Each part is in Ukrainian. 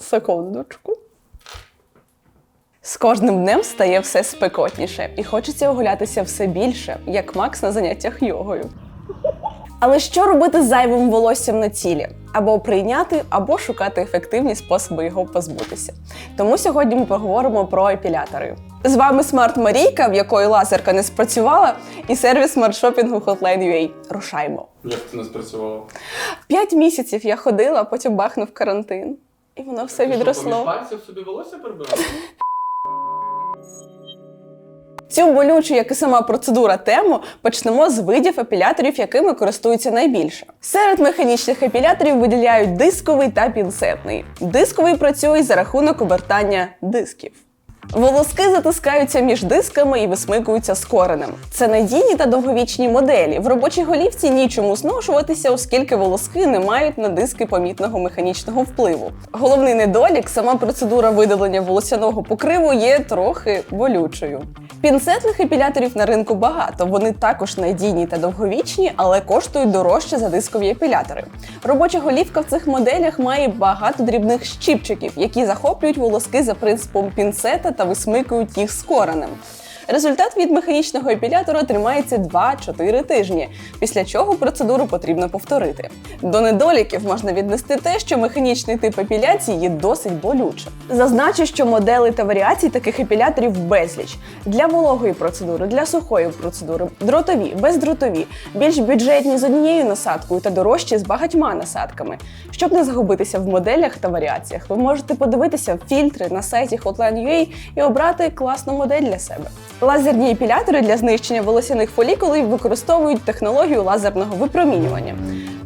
Секундочку. З кожним днем стає все спекотніше і хочеться огулятися все більше, як Макс на заняттях йогою. Але що робити з зайвим волоссям на тілі? Або прийняти, або шукати ефективні способи його позбутися. Тому сьогодні ми поговоримо про епілятори. З вами Смарт Марійка, в якої лазерка не спрацювала, і сервіс смарт-шопінгу Hotline.ua. Рушаймо. Як ти не спрацювала? П'ять місяців я ходила, потім бахнув карантин. І воно все відросло. пальців собі волосся прибирала? Цю болючу, як і сама процедура тему, почнемо з видів епіляторів, якими користуються найбільше. Серед механічних епіляторів виділяють дисковий та пінцетний. Дисковий працює за рахунок обертання дисків. Волоски затискаються між дисками і висмикуються з коренем. Це надійні та довговічні моделі. В робочій голівці нічому зношуватися, оскільки волоски не мають на диски помітного механічного впливу. Головний недолік сама процедура видалення волосяного покриву є трохи болючою. Пінцетних епіляторів на ринку багато. Вони також надійні та довговічні, але коштують дорожче за дискові епілятори. Робоча голівка в цих моделях має багато дрібних щіпчиків, які захоплюють волоски за принципом пінцета та висмикують їх з коренем. Результат від механічного епілятора тримається 2-4 тижні, після чого процедуру потрібно повторити. До недоліків можна віднести те, що механічний тип епіляції є досить болючим. Зазначу, що моделей та варіацій таких епіляторів безліч для вологої процедури, для сухої процедури, дротові, бездротові, більш бюджетні з однією насадкою та дорожчі з багатьма насадками. Щоб не загубитися в моделях та варіаціях, ви можете подивитися фільтри на сайті Hotline.ua і обрати класну модель для себе. Лазерні епілятори для знищення волосяних фолікулів використовують технологію лазерного випромінювання.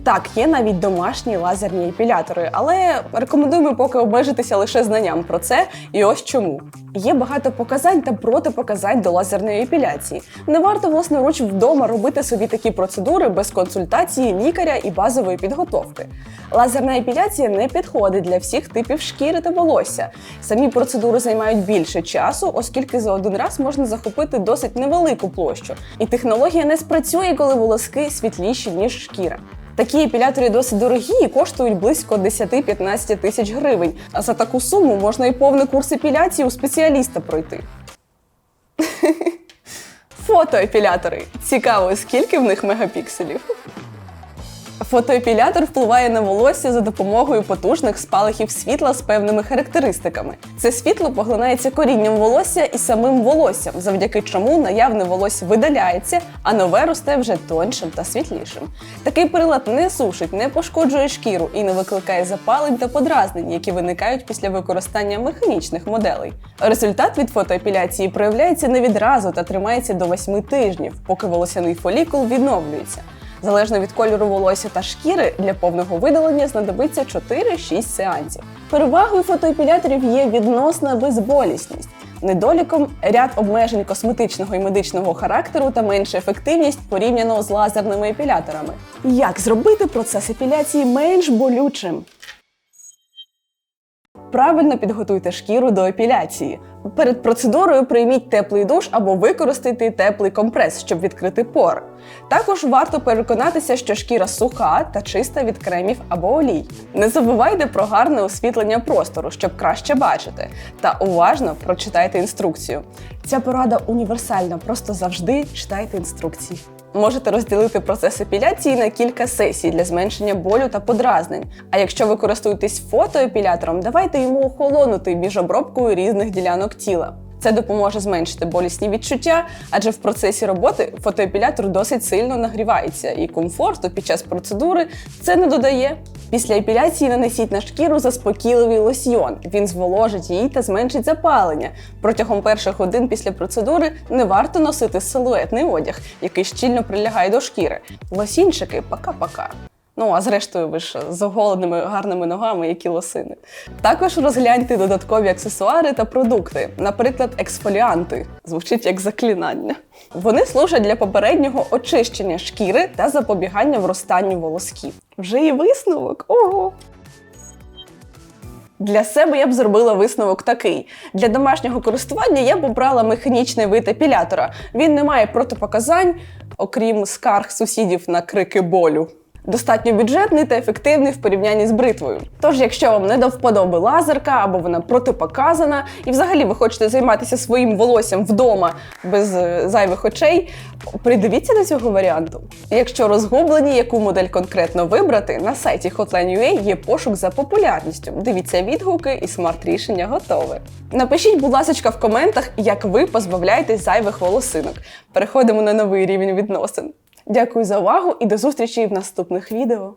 Так, є навіть домашні лазерні епілятори, але рекомендуємо поки обмежитися лише знанням про це, і ось чому. Є багато показань та протипоказань до лазерної епіляції. Не варто власноруч вдома робити собі такі процедури без консультації лікаря і базової підготовки. Лазерна епіляція не підходить для всіх типів шкіри та волосся. Самі процедури займають більше часу, оскільки за один раз можна захопити досить невелику площу. І технологія не спрацює, коли волоски світліші ніж шкіра. Такі епілятори досить дорогі і коштують близько 10-15 тисяч гривень. А за таку суму можна і повний курс епіляції у спеціаліста пройти. Фотоепілятори. Цікаво, скільки в них мегапікселів. Фотоепілятор впливає на волосся за допомогою потужних спалахів світла з певними характеристиками. Це світло поглинається корінням волосся і самим волоссям, завдяки чому наявне волосся видаляється, а нове росте вже тоншим та світлішим. Такий прилад не сушить, не пошкоджує шкіру і не викликає запалень та подразнень, які виникають після використання механічних моделей. Результат від фотоепіляції проявляється не відразу та тримається до 8 тижнів, поки волосяний фолікул відновлюється. Залежно від кольору волосся та шкіри, для повного видалення знадобиться 4-6 сеансів. Перевагою фотоепіляторів є відносна безболісність. Недоліком ряд обмежень косметичного і медичного характеру та менша ефективність порівняно з лазерними епіляторами. Як зробити процес епіляції менш болючим? Правильно підготуйте шкіру до епіляції. Перед процедурою прийміть теплий душ або використайте теплий компрес, щоб відкрити пор. Також варто переконатися, що шкіра суха та чиста від кремів або олій. Не забувайте про гарне освітлення простору, щоб краще бачити. Та уважно прочитайте інструкцію. Ця порада універсальна, просто завжди читайте інструкції. Можете розділити процес епіляції на кілька сесій для зменшення болю та подразнень. А якщо ви користуєтесь фотоепілятором, давайте йому охолонути між обробкою різних ділянок тіла. Це допоможе зменшити болісні відчуття, адже в процесі роботи фотоепілятор досить сильно нагрівається, і комфорту під час процедури це не додає. Після епіляції нанесіть на шкіру заспокійливий лосьйон. Він зволожить її та зменшить запалення. Протягом перших годин після процедури не варто носити силуетний одяг, який щільно прилягає до шкіри. Лосінчики пока-пока. Ну, а зрештою, ви ж з оголеними гарними ногами, які лосини. Також розгляньте додаткові аксесуари та продукти, наприклад, ексфоліанти. Звучить як заклинання. Вони служать для попереднього очищення шкіри та запобігання вростанню волосків. Вже є висновок? Ого! Для себе я б зробила висновок такий: для домашнього користування я б обрала механічний вид епілятора. Він не має протипоказань, окрім скарг сусідів на крики болю. Достатньо бюджетний та ефективний в порівнянні з бритвою. Тож, якщо вам не до вподоби лазерка або вона протипоказана, і взагалі ви хочете займатися своїм волоссям вдома без е, зайвих очей, придивіться до цього варіанту. Якщо розгублені, яку модель конкретно вибрати, на сайті Hotline.ua є пошук за популярністю. Дивіться відгуки і смарт-рішення готове. Напишіть, будь ласка, в коментах, як ви позбавляєтесь зайвих волосинок. Переходимо на новий рівень відносин. Дякую за увагу і до зустрічі в наступних відео.